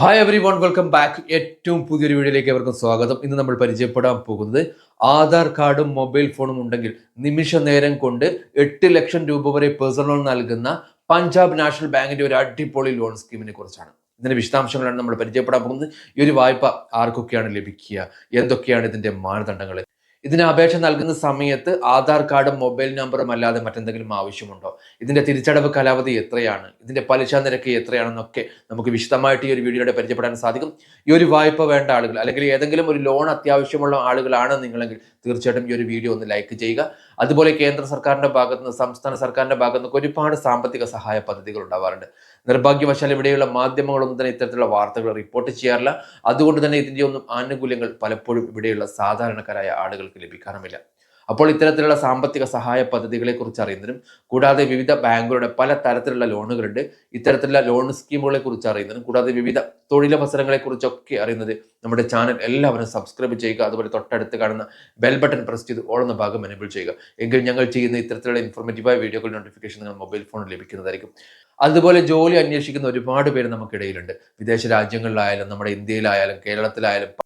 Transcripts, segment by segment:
Hi everyone welcome back ഏറ്റവും പുതിയൊരു വീഡിയോയിലേക്ക് എവർക്കും സ്വാഗതം. ഇന്ന് നമ്മൾ പരിചയപ്പെടാൻ പോകുന്നത് ആധാർ കാർഡും മൊബൈൽ ഫോണും ഉണ്ടെങ്കിൽ നിമിഷ നേരം കൊണ്ട് എട്ട് ലക്ഷം രൂപ വരെ പേഴ്സണൽ ലോൺ നൽകുന്ന പഞ്ചാബ് നാഷണൽ ബാങ്കിന്റെ ഒരു അടിപൊളി ലോൺ സ്കീമിനെ കുറിച്ചാണ്. ഇതിന്റെ വിശദാംശങ്ങളാണ് നമ്മൾ പരിചയപ്പെടാൻ പോകുന്നത്. ഈ ഒരു വായ്പ ആർക്കൊക്കെയാണ് ലഭിക്കുക? എന്തൊക്കെയാണ് ഇതിന്റെ മാനദണ്ഡങ്ങൾ ഇതിന് അപേക്ഷ നൽകുന്ന സമയത്ത് ആധാർ കാർഡും മൊബൈൽ നമ്പറും അല്ലാതെ മറ്റെന്തെങ്കിലും ആവശ്യമുണ്ടോ? ഇതിന്റെ തിരിച്ചടവ് കാലാവധി എത്രയാണ്? ഇതിന്റെ പലിശ നിരക്ക് എത്രയാണെന്നൊക്കെ നമുക്ക് വിശദമായിട്ട് ഈ ഒരു വീഡിയോയുടെ പരിചയപ്പെടാൻ സാധിക്കും. ഈ ഒരു വായ്പ വേണ്ട ആളുകൾ അല്ലെങ്കിൽ ഏതെങ്കിലും ഒരു ലോൺ അത്യാവശ്യമുള്ള ആളുകളാണ് നിങ്ങളെങ്കിൽ തീർച്ചയായിട്ടും ഈ ഒരു വീഡിയോ ഒന്ന് ലൈക്ക് ചെയ്യുക. അതുപോലെ കേന്ദ്ര സർക്കാരിന്റെ ഭാഗത്തുനിന്ന് സംസ്ഥാന സർക്കാരിന്റെ ഭാഗത്തുനിന്ന് ഒരുപാട് സാമ്പത്തിക സഹായ പദ്ധതികൾ ഉണ്ടാവാറുണ്ട്. നിർഭാഗ്യവശാൽ ഇവിടെയുള്ള മാധ്യമങ്ങളൊന്നും തന്നെ ഇത്തരത്തിലുള്ള വാർത്തകൾ റിപ്പോർട്ട് ചെയ്യാറില്ല. അതുകൊണ്ട് തന്നെ ഇതിന്റെ ഒന്നും ആനുകൂല്യങ്ങൾ പലപ്പോഴും ഇവിടെയുള്ള സാധാരണക്കാരായ ആളുകൾക്ക് ലഭിക്കാറുമില്ല. അപ്പോൾ ഇത്തരത്തിലുള്ള സാമ്പത്തിക സഹായ പദ്ധതികളെ കുറിച്ച് അറിയുന്നതിനും കൂടാതെ വിവിധ ബാങ്കുകളുടെ പല തരത്തിലുള്ള ലോണുകളുണ്ട്. ഇത്തരത്തിലുള്ള ലോൺ സ്കീമുകളെ കുറിച്ച് അറിയുന്നതിനും കൂടാതെ വിവിധ തൊഴിലവസരങ്ങളെ കുറിച്ചൊക്കെ അറിയുന്നത് നമ്മുടെ ചാനൽ എല്ലാവരും സബ്സ്ക്രൈബ് ചെയ്യുക. അതുപോലെ തൊട്ടടുത്ത് കാണുന്ന ബെൽ ബട്ടൺ പ്രസ് ചെയ്ത് ഓളുന്ന ഭാഗം എനേബിൾ ചെയ്യുക. എങ്കിൽ ഞങ്ങൾ ചെയ്യുന്ന ഇത്തരത്തിലുള്ള ഇൻഫോർമേറ്റീവായ വീഡിയോകളുടെ നോട്ടിഫിക്കേഷൻ നിങ്ങൾ മൊബൈൽ ഫോണിൽ ലഭിക്കുന്നതായിരിക്കും. അതുപോലെ ജോലി അന്വേഷിക്കുന്ന ഒരുപാട് പേര് നമുക്കിടയിലുണ്ട്. വിദേശ രാജ്യങ്ങളിലായാലും നമ്മുടെ ഇന്ത്യയിലായാലും കേരളത്തിലായാലും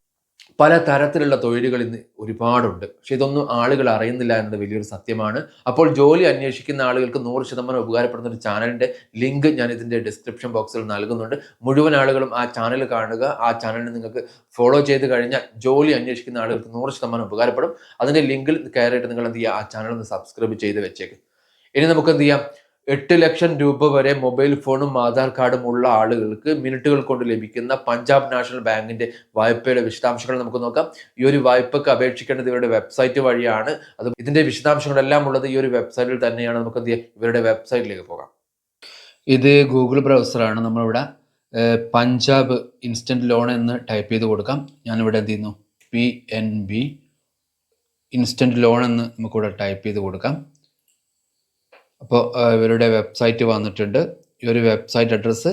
പല തരത്തിലുള്ള തൊഴിലുകൾ ഇന്ന് ഒരുപാടുണ്ട്. പക്ഷെ ഇതൊന്നും ആളുകൾ അറിയുന്നില്ല എന്നത് വലിയൊരു സത്യമാണ്. അപ്പോൾ ജോലി അന്വേഷിക്കുന്ന ആളുകൾക്ക് നൂറ് ശതമാനം ഉപകാരപ്പെടുന്ന ഒരു ചാനലിന്റെ ലിങ്ക് ഞാൻ ഇതിന്റെ ഡിസ്ക്രിപ്ഷൻ ബോക്സിൽ നൽകുന്നുണ്ട്. മുഴുവൻ ആളുകളും ആ ചാനൽ കാണുക. ആ ചാനലിന് നിങ്ങൾക്ക് ഫോളോ ചെയ്ത് കഴിഞ്ഞാൽ ജോലി അന്വേഷിക്കുന്ന ആളുകൾക്ക് നൂറ് ശതമാനം ഉപകാരപ്പെടും. അതിന്റെ ലിങ്കിൽ കയറിയിട്ട് നിങ്ങൾ എന്ത് ചെയ്യുക? ആ ചാനൽ ഒന്ന് സബ്സ്ക്രൈബ് ചെയ്ത് വെച്ചേക്കും. ഇനി നമുക്ക് എന്ത് ചെയ്യാം? എട്ട് ലക്ഷം രൂപ വരെ മൊബൈൽ ഫോണും ആധാർ കാർഡും ഉള്ള ആളുകൾക്ക് മിനിറ്റുകൾ കൊണ്ട് ലഭിക്കുന്ന പഞ്ചാബ് നാഷണൽ ബാങ്കിന്റെ വായ്പയുടെ വിശദാംശങ്ങൾ നമുക്ക് നോക്കാം. ഈ ഒരു വായ്പക്ക് അപേക്ഷിക്കേണ്ടത് ഇവരുടെ വെബ്സൈറ്റ് വഴിയാണ്. അത് ഇതിന്റെ വിശദാംശങ്ങളെല്ലാം ഉള്ളത് ഈ ഒരു വെബ്സൈറ്റിൽ തന്നെയാണ്. നമുക്ക് എന്ത് ഇവരുടെ വെബ്സൈറ്റിലേക്ക് പോകാം. ഇത് ഗൂഗിൾ ബ്രൗസറാണ്. നമ്മളിവിടെ പഞ്ചാബ് ഇൻസ്റ്റന്റ് ലോൺ എന്ന് ടൈപ്പ് ചെയ്ത് കൊടുക്കാം. ഞാനിവിടെ എന്ത് ചെയ്യുന്നു? P N B instant loan എന്ന് നമുക്കിവിടെ ടൈപ്പ് ചെയ്ത് കൊടുക്കാം. അപ്പോൾ ഇവരുടെ വെബ്സൈറ്റ് വന്നിട്ടുണ്ട്. ഈ ഒരു website address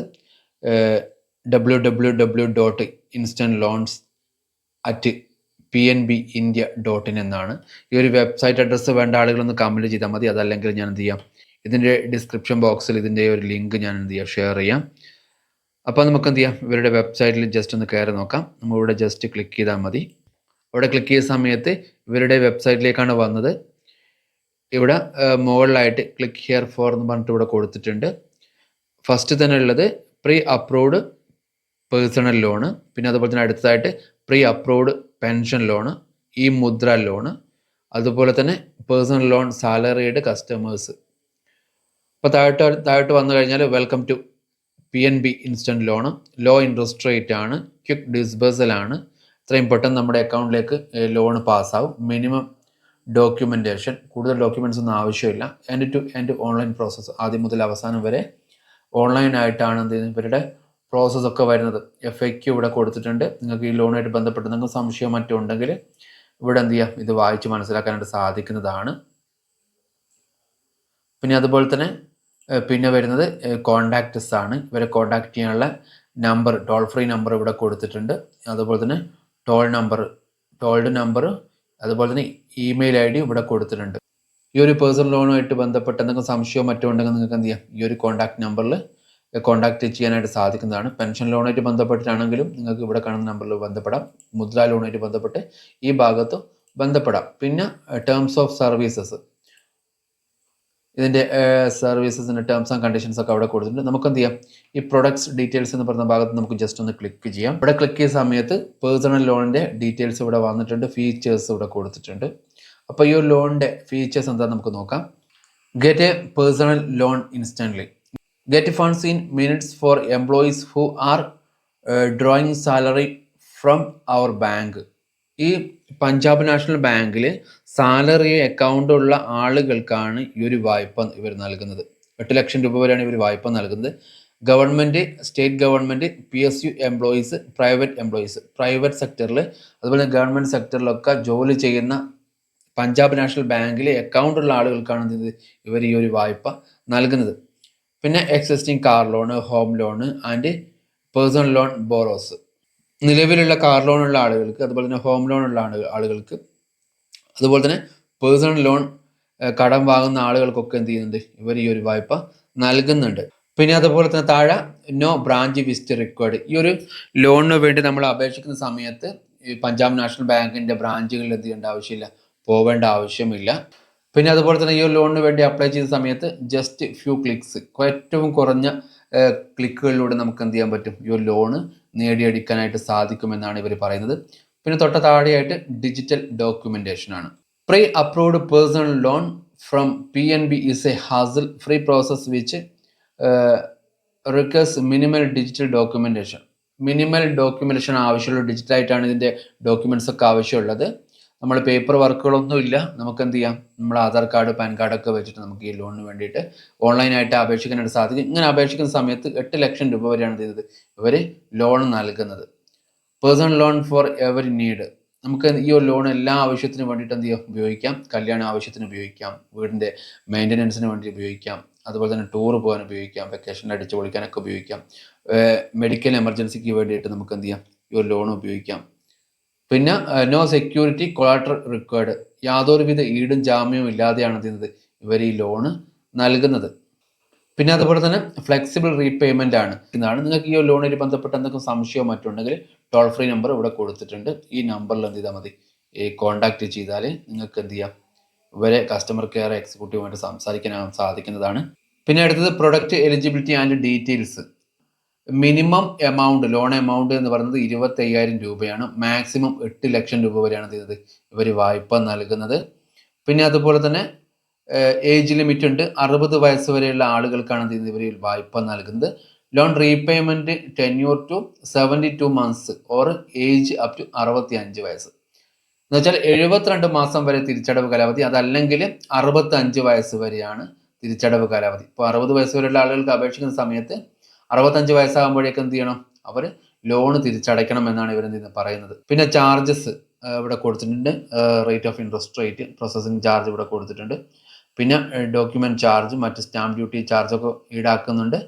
W W W dot instant loans at P N B India dot in എന്നാണ്. ഈ ഒരു വെബ്സൈറ്റ് അഡ്രസ്സ് വേണ്ട ആളുകളൊന്ന് കമന്റ് ചെയ്താൽ മതി. അതല്ലെങ്കിൽ ഞാൻ എന്ത് ചെയ്യാം? ഇതിന്റെ ഡിസ്ക്രിപ്ഷൻ ബോക്സിൽ ഇതിന്റെ ഒരു ലിങ്ക് ഞാൻ എന്ത് ചെയ്യാം? ഷെയർ ചെയ്യാം. അപ്പോൾ നമുക്ക് എന്ത് ചെയ്യാം? ഇവരുടെ വെബ്സൈറ്റിൽ ജസ്റ്റ് ഒന്ന് കയറി നോക്കാം. നമ്മളിവിടെ ജസ്റ്റ് ക്ലിക്ക് ചെയ്താൽ മതി. അവിടെ ക്ലിക്ക് ചെയ്ത സമയത്ത് ഇവരുടെ വെബ്സൈറ്റിലേക്കാണ് വന്നത്. ഇവിടെ മുകളിലായിട്ട് ക്ലിക്ക് ഹിയർ ഫോർ എന്ന് പറഞ്ഞിട്ട് ഇവിടെ കൊടുത്തിട്ടുണ്ട്. ഫസ്റ്റ് തന്നെ ഉള്ളത് പ്രീ അപ്രൂവ്ഡ് പേഴ്സണൽ ലോണ് പിന്നെ അതുപോലെ തന്നെ അടുത്തതായിട്ട് പ്രീ അപ്രൂവ്ഡ് പെൻഷൻ ലോണ് ഈ മുദ്ര ലോണ് അതുപോലെ തന്നെ പേഴ്സണൽ ലോൺ സാലറീഡ് കസ്റ്റമേഴ്സ് അപ്പോൾ താഴോട്ട് താഴോട്ട് വന്നു കഴിഞ്ഞാൽ welcome to P N B instant loan low interest rate ആണ് ക്വിക്ക് ഡിസ്ബേഴ്സൽ ആണ്. ഇത്രയും പെട്ടെന്ന് നമ്മുടെ അക്കൗണ്ടിലേക്ക് ലോൺ പാസ്സാവും മിനിമം ഡോക്യുമെന്റേഷൻ കൂടുതൽ ഡോക്യുമെന്റ്സ് ഒന്നും ആവശ്യമില്ല. End to end online process ആദ്യം മുതൽ അവസാനം വരെ ഓൺലൈൻ ആയിട്ടാണ് എന്ത് ഇവരുടെ പ്രോസസ്സൊക്കെ വരുന്നത്. എഫ് എ ക്യു ഇവിടെ കൊടുത്തിട്ടുണ്ട്. നിങ്ങൾക്ക് ഈ ലോണുമായിട്ട് ബന്ധപ്പെട്ട് നിങ്ങൾക്ക് സംശയം മറ്റോ ഉണ്ടെങ്കിൽ ഇവിടെ എന്ത് ചെയ്യാം? ഇത് വായിച്ച് മനസ്സിലാക്കാനായിട്ട് സാധിക്കുന്നതാണ്. പിന്നെ അതുപോലെ തന്നെ പിന്നെ വരുന്നത് കോണ്ടാക്ട്സ് ആണ്. ഇവരെ കോണ്ടാക്ട് ചെയ്യാനുള്ള നമ്പർ ടോൾ ഫ്രീ നമ്പർ ഇവിടെ കൊടുത്തിട്ടുണ്ട്. അതുപോലെ തന്നെ ടോൾ നമ്പർ ടോൾഡ് നമ്പർ അതുപോലെ തന്നെ ഇമെയിൽ ഐ ഡി ഇവിടെ കൊടുത്തിട്ടുണ്ട്. ഈ ഒരു പേഴ്സണൽ ലോണുമായിട്ട് ബന്ധപ്പെട്ട് എന്തെങ്കിലും സംശയമോ മറ്റോ ഉണ്ടെങ്കിൽ നിങ്ങൾക്ക് എന്ത് ചെയ്യാം? ഈ ഒരു കോൺടാക്ട് നമ്പറിൽ കോൺടാക്ട് ചെയ്യാനായിട്ട് സാധിക്കുന്നതാണ്. പെൻഷൻ ലോണായിട്ട് ബന്ധപ്പെട്ടിട്ടാണെങ്കിലും നിങ്ങൾക്ക് ഇവിടെ കാണുന്ന നമ്പറിൽ ബന്ധപ്പെടാം. മുദ്ര ലോണായിട്ട് ബന്ധപ്പെട്ട് ഈ ഭാഗത്തും ബന്ധപ്പെടാം. പിന്നെ ടേംസ് ഓഫ് സർവീസസ് ഇതിന്റെ സർവീസസിന്റെ ടേംസ് ആൻഡ് കണ്ടീഷൻസ് ഒക്കെ അവിടെ കൊടുത്തിട്ടുണ്ട്. നമുക്ക് എന്ത് ചെയ്യാം ഈ പ്രൊഡക്ട്സ് ഡീറ്റെയിൽസ് എന്ന് പറഞ്ഞ ഭാഗത്ത് നമുക്ക് ജസ്റ്റ് ഒന്ന് ക്ലിക്ക് ചെയ്യാം. ഇവിടെ ക്ലിക്ക് ചെയ്യുന്ന സമയത്ത് പേഴ്സണൽ ലോണിന്റെ ഡീറ്റെയിൽസ് ഇവിടെ വന്നിട്ടുണ്ട്. ഫീച്ചേഴ്സ് ഇവിടെ കൊടുത്തിട്ടുണ്ട്. അപ്പോൾ ഈ ഒരു ലോണിന്റെ ഫീച്ചേഴ്സ് എന്താണെന്ന് നമുക്ക് നോക്കാം. Get a personal loan instantly get funds in minutes for employees who are drawing salary from our bank ഈ പഞ്ചാബ് നാഷണൽ ബാങ്കിൽ സാലറി അക്കൗണ്ട് ഉള്ള ആളുകൾക്കാണ് ഈ ഒരു വായ്പ ഇവർ നൽകുന്നത്. എട്ട് ലക്ഷം രൂപ വരെയാണ് ഇവർ വായ്പ നൽകുന്നത്. Government state government P S U employees private employees private സെക്ടറിൽ അതുപോലെ ഗവൺമെന്റ് സെക്ടറിലൊക്കെ ജോലി ചെയ്യുന്ന പഞ്ചാബ് നാഷണൽ ബാങ്കിൽ അക്കൗണ്ട് ഉള്ള ആളുകൾക്കാണ് ഇത് ഇവർ ഈ ഒരു വായ്പ നൽകുന്നത്. പിന്നെ existing car loan home loan and personal loan borrowers നിലവിലുള്ള കാർ ലോണുള്ള ആളുകൾക്ക് അതുപോലെ തന്നെ ഹോം ആളുകൾ ആളുകൾക്ക് അതുപോലെ തന്നെ പേഴ്സണൽ ലോൺ കടം വാങ്ങുന്ന ആളുകൾക്കൊക്കെ എന്ത് ചെയ്യുന്നുണ്ട്? ഇവർ ഈ ഒരു വായ്പ നൽകുന്നുണ്ട്. പിന്നെ അതുപോലെ തന്നെ താഴെ നോ ബ്രാഞ്ച് വിസിറ്റ് റിക്വയർഡ് ഈ ഒരു ലോണിന് വേണ്ടി നമ്മൾ അപേക്ഷിക്കുന്ന സമയത്ത് ഈ പഞ്ചാബ് നാഷണൽ ബാങ്കിന്റെ ബ്രാഞ്ചുകളിൽ എന്ത് ചെയ്യേണ്ട ആവശ്യമില്ല പോവേണ്ട ആവശ്യമില്ല. പിന്നെ അതുപോലെ തന്നെ ഈ ഒരു ലോണിന് വേണ്ടി അപ്ലൈ ചെയ്ത സമയത്ത് ജസ്റ്റ് ഫ്യൂ ക്ലിക്സ് ഏറ്റവും കുറഞ്ഞ ക്ലിക്കുകളിലൂടെ നമുക്ക് എന്ത് ചെയ്യാൻ പറ്റും? ഈ ഒരു ലോണ് നേടിയെടുക്കാനായിട്ട് സാധിക്കുമെന്നാണ് ഇവർ പറയുന്നത്. പിന്നെ തൊട്ട താഴെയായിട്ട് ഡിജിറ്റൽ ഡോക്യുമെന്റേഷൻ ആണ്. Pre approved personal loan from P N B is a hassle free process which requires minimal digital documentation minimal documentation ആവശ്യമുള്ള ഡിജിറ്റലായിട്ടാണ് ഇതിന്റെ ഡോക്യുമെന്റ്സ് ഒക്കെ ആവശ്യമുള്ളത്. നമ്മൾ പേപ്പർ വർക്കുകളൊന്നും ഇല്ല. നമുക്ക് എന്ത് ചെയ്യാം? നമ്മൾ ആധാർ കാർഡ് പാൻ കാർഡൊക്കെ വെച്ചിട്ട് നമുക്ക് ഈ ലോണിന് വേണ്ടിയിട്ട് ഓൺലൈനായിട്ട് അപേക്ഷിക്കാനായിട്ട് സാധിക്കും. ഇങ്ങനെ അപേക്ഷിക്കുന്ന സമയത്ത് എട്ട് ലക്ഷം രൂപ വരെയാണ് ചെയ്തത്? ഇവർ ലോൺ നൽകുന്നത്. Personal loan for every need നമുക്ക് ഈ ഒരു ലോൺ എല്ലാ ആവശ്യത്തിനും വേണ്ടിയിട്ട് എന്ത് ചെയ്യാം? ഉപയോഗിക്കാം. കല്യാണ ആവശ്യത്തിന് ഉപയോഗിക്കാം. വീടിന്റെ മെയിന്റനൻസിന് വേണ്ടി ഉപയോഗിക്കാം. അതുപോലെ തന്നെ ടൂർ പോകാൻ ഉപയോഗിക്കാം. വെക്കേഷൻ അടിച്ചു പൊളിക്കാനൊക്കെ ഉപയോഗിക്കാം. മെഡിക്കൽ എമർജൻസിക്ക് വേണ്ടിയിട്ട് നമുക്ക് എന്ത് ചെയ്യാം? ഈ ഒരു ലോൺ ഉപയോഗിക്കാം. പിന്നെ നോ സെക്യൂരിറ്റി കൊളാട്ടർ റിക്വയർഡ് യാതൊരുവിധ ഈടും ജാമ്യവും ഇല്ലാതെയാണ് ചെയ്യുന്നത്? ഇവർ ഈ ലോണ് നൽകുന്നത്. പിന്നെ അതുപോലെ തന്നെ ഫ്ലെക്സിബിൾ റീപേയ്മെന്റ് ആണ്. ഇതാണ് നിങ്ങൾക്ക് ഈ ലോണിൽ ബന്ധപ്പെട്ട് എന്തെങ്കിലും സംശയമോ മറ്റുണ്ടെങ്കിൽ ടോൾ ഫ്രീ നമ്പർ ഇവിടെ കൊടുത്തിട്ടുണ്ട്. ഈ നമ്പറിൽ എന്ത് ചെയ്താൽ മതി. ഈ കോൺടാക്ട് ചെയ്താൽ നിങ്ങൾക്ക് എന്ത് ചെയ്യാം? ഇവരെ കസ്റ്റമർ കെയർ എക്സിക്യൂട്ടീവുമായിട്ട് സംസാരിക്കാൻ സാധിക്കുന്നതാണ്. പിന്നെ അടുത്തത് product eligibility and details minimum amount loan amount എന്ന് പറയുന്നത് ഇരുപത്തി അയ്യായിരം രൂപയാണ്. മാക്സിമം എട്ട് ലക്ഷം രൂപ വരെയാണ് ചെയ്തത് ഇവർ വായ്പ നൽകുന്നത്. പിന്നെ അതുപോലെ തന്നെ ഏജ് ലിമിറ്റ് ഉണ്ട്. അറുപത് വയസ്സ് വരെയുള്ള ആളുകൾക്കാണ് ഇവർ വായ്പ നൽകുന്നത്. Loan repayment tenure to seventy two months or age up to അറുപത്തി അഞ്ച് വയസ്സ്. എന്ന് വെച്ചാൽ എഴുപത്തിരണ്ട് മാസം വരെ തിരിച്ചടവ് കാലാവധി അതല്ലെങ്കിൽ അറുപത്തി അഞ്ച് വയസ്സ് വരെയാണ് തിരിച്ചടവ് കാലാവധി. ഇപ്പോൾ അറുപത് വയസ്സ് വരെയുള്ള ആളുകൾക്ക് അപേക്ഷിക്കുന്ന സമയത്ത് അറുപത്തഞ്ച് വയസ്സാകുമ്പോഴേക്ക് എന്ത് ചെയ്യണം? അവർ ലോൺ തിരിച്ചടയ്ക്കണം എന്നാണ് ഇവർ പറയുന്നത്. പിന്നെ ചാർജസ് ഇവിടെ കൊടുത്തിട്ടുണ്ട്. Rate of interest rate processing charge ഇവിടെ കൊടുത്തിട്ടുണ്ട്. പിന്നെ ഡോക്യുമെന്റ് ചാർജ് മറ്റ് സ്റ്റാമ്പ് ഡ്യൂട്ടി ചാർജൊക്കെ ഈടാക്കുന്നുണ്ട്.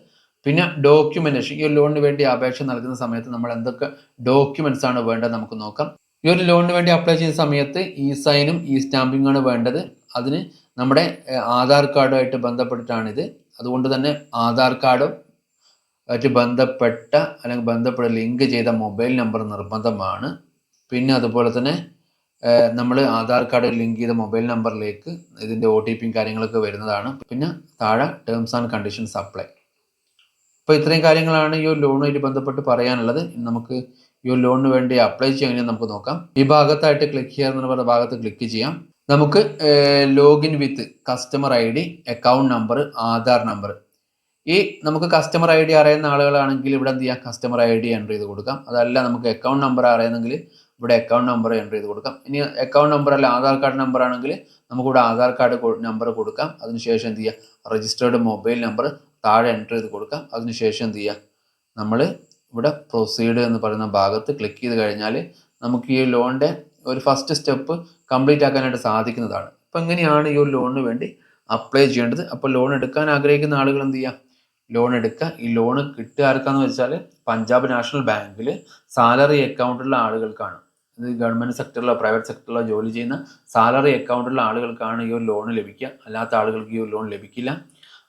പിന്നെ ഡോക്യുമെന്റേഷൻ ഈ ഒരു ലോണിന് വേണ്ടി അപേക്ഷ നൽകുന്ന സമയത്ത് നമ്മൾ എന്തൊക്കെ ഡോക്യുമെന്റ്സ് ആണ് വേണ്ടത് നമുക്ക് നോക്കാം. ഈ ഒരു ലോണിന് വേണ്ടി അപ്ലൈ ചെയ്യുന്ന സമയത്ത് ഇ സൈനും ഇ സ്റ്റാമ്പിംഗ് ആണ് വേണ്ടത്. അതിന് നമ്മുടെ ആധാർ കാർഡുമായിട്ട് ബന്ധപ്പെട്ടിട്ടാണിത്. അതുകൊണ്ട് തന്നെ ആധാർ കാർഡും ആയിട്ട് ബന്ധപ്പെട്ട അല്ലെങ്കിൽ ബന്ധപ്പെട്ട ലിങ്ക് ചെയ്ത മൊബൈൽ നമ്പർ നിർബന്ധമാണ്. പിന്നെ അതുപോലെ തന്നെ നമ്മൾ ആധാർ കാർഡ് ലിങ്ക് ചെയ്ത മൊബൈൽ നമ്പറിലേക്ക് ഇതിന്റെ ഒ ടി പിയും കാര്യങ്ങളൊക്കെ വരുന്നതാണ്. പിന്നെ താഴെ ടേംസ് ആൻഡ് കണ്ടീഷൻസ് അപ്ലൈ അപ്പോൾ ഇത്രയും കാര്യങ്ങളാണ് ഈ ഒരു ലോണുമായിട്ട് ബന്ധപ്പെട്ട് പറയാനുള്ളത്. നമുക്ക് ഈ ഒരു ലോണിന് വേണ്ടി അപ്ലൈ ചെയ്യാൻ നമുക്ക് നോക്കാം. ഈ ഭാഗത്തായിട്ട് ക്ലിക്ക് ചെയ്യുക എന്ന് പറഞ്ഞ ഭാഗത്ത് ക്ലിക്ക് ചെയ്യാം. നമുക്ക് login with customer I D account number Aadhaar number ഈ നമുക്ക് കസ്റ്റമർ ഐ ഡി അറിയുന്ന ആളുകളാണെങ്കിൽ ഇവിടെ എന്ത് ചെയ്യാം? കസ്റ്റമർ ഐ ഡി എന്റർ ചെയ്ത് കൊടുക്കാം. അതല്ല നമുക്ക് അക്കൗണ്ട് നമ്പർ അറിയുന്നെങ്കിൽ ഇവിടെ അക്കൗണ്ട് നമ്പർ എന്റർ ചെയ്ത് കൊടുക്കാം. ഇനി അക്കൗണ്ട് നമ്പർ അല്ല ആധാർ കാർഡ് നമ്പർ ആണെങ്കിൽ നമുക്കിവിടെ ആധാർ കാർഡ് നമ്പർ കൊടുക്കാം. അതിനുശേഷം എന്ത് ചെയ്യുക രജിസ്റ്റേർഡ് മൊബൈൽ നമ്പർ താഴെ എന്റർ ചെയ്ത് കൊടുക്കാം. അതിനുശേഷം എന്ത് ചെയ്യുക നമ്മൾ ഇവിടെ പ്രൊസീഡ് എന്ന് പറയുന്ന ഭാഗത്ത് ക്ലിക്ക് ചെയ്ത് കഴിഞ്ഞാൽ നമുക്ക് ഈ ലോണിന്റെ ഒരു ഫസ്റ്റ് സ്റ്റെപ്പ് കംപ്ലീറ്റ് ആക്കാനായിട്ട് സാധിക്കുന്നതാണ്. അപ്പോൾ എങ്ങനെയാണ് ഈ ഒരു ലോണിന് വേണ്ടി അപ്ലൈ ചെയ്യേണ്ടത്. അപ്പോൾ ലോൺ എടുക്കാൻ ആഗ്രഹിക്കുന്ന ആളുകൾ എന്ത് ചെയ്യുക ലോൺ എടുക്കുക. ഈ ലോൺ കിട്ടുക ആർക്കാന്ന് വെച്ചാൽ പഞ്ചാബ് നാഷണൽ ബാങ്കിൽ സാലറി അക്കൗണ്ടുള്ള ആളുകൾക്കാണ്. ഇത് ഗവൺമെന്റ് സെക്ടറിലോ പ്രൈവറ്റ് സെക്ടറിലോ ജോലി ചെയ്യുന്ന സാലറി അക്കൗണ്ടുള്ള ആളുകൾക്കാണ് ഈ ഒരു ലോൺ ലഭിക്കുക. അല്ലാത്ത ആളുകൾക്ക് ഈ ഒരു ലോൺ ലഭിക്കില്ല.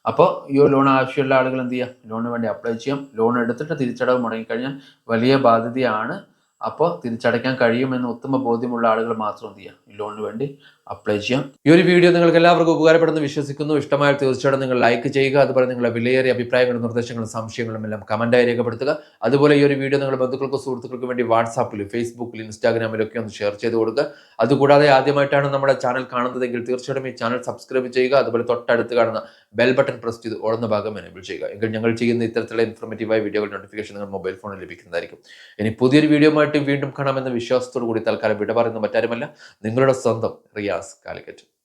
അപ്പോൾ ഈ ഒരു ലോൺ ആവശ്യമുള്ള ആളുകൾ എന്ത് ചെയ്യാം ലോണിന് വേണ്ടി അപ്ലൈ ചെയ്യാം. ലോൺ എടുത്തിട്ട് തിരിച്ചടവ് മുടങ്ങിക്കഴിഞ്ഞാൽ വലിയ ബാധ്യതയാണ്. അപ്പോൾ തിരിച്ചടയ്ക്കാൻ കഴിയുമെന്ന് ഉത്തമ ബോധ്യമുള്ള ആളുകൾ മാത്രം എന്ത് ചെയ്യാം ഈ ലോണിന് വേണ്ടി അപ്ലൈ ചെയ്യാം. ഈ ഒരു വീഡിയോ നിങ്ങൾക്ക് എല്ലാവർക്കും ഉപകാരപ്പെടുന്നു വിശ്വസിക്കുന്നു. ഇഷ്ടമായ തീർച്ചയായിട്ടും നിങ്ങൾ ലൈക്ക് ചെയ്യുക. അതുപോലെ നിങ്ങളുടെ വിലയേറിയ അഭിപ്രായങ്ങളും നിർദ്ദേശങ്ങളും സംശയങ്ങളും എല്ലാം കമന്റായി രേഖപ്പെടുത്തുക. അതുപോലെ ഈ ഒരു വീഡിയോ നിങ്ങളുടെ ബന്ധുക്കൾക്കും സുഹൃത്തുക്കൾക്കും വേണ്ടി വാട്സാപ്പിൽ ഫേസ്ബുക്കിൽ ഇൻസ്റ്റാഗ്രാമിലൊക്കെ ഒന്ന് ഷെയർ ചെയ്ത് കൊടുക്കുക. അതുകൂടാതെ ആദ്യമായിട്ടാണ് നമ്മുടെ ചാനൽ കാണുന്നതെങ്കിൽ തീർച്ചയായിട്ടും ഈ ചാനൽ സബ്സ്ക്രൈബ് ചെയ്യുക. അതുപോലെ തൊട്ടടുത്ത് കാണുന്ന ബെൽ ബട്ടൺ പ്രസ് ചെയ്ത് ഓടുന്ന ഭാഗം എനേബിൾ ചെയ്യുക. എങ്കിൽ ഞങ്ങൾ ചെയ്യുന്ന ഇത്തരത്തിലുള്ള ഇൻഫോർമേറ്റീവായ വീഡിയോകൾ നോട്ടിഫിക്കേഷൻ നിങ്ങൾ മൊബൈൽ ഫോണിൽ ലഭിക്കുന്നതായിരിക്കും. ഇനി പുതിയൊരു വീഡിയോ ആയിട്ട് വീണ്ടും കാണാമെന്ന വിശ്വാസത്തോടു കൂടി തൽക്കാലം വിട പറയുന്ന. മറ്റാരുമല്ല. നിങ്ങളുടെ സ്വന്തം റിയാസ് കാലിക്കറ്റ്.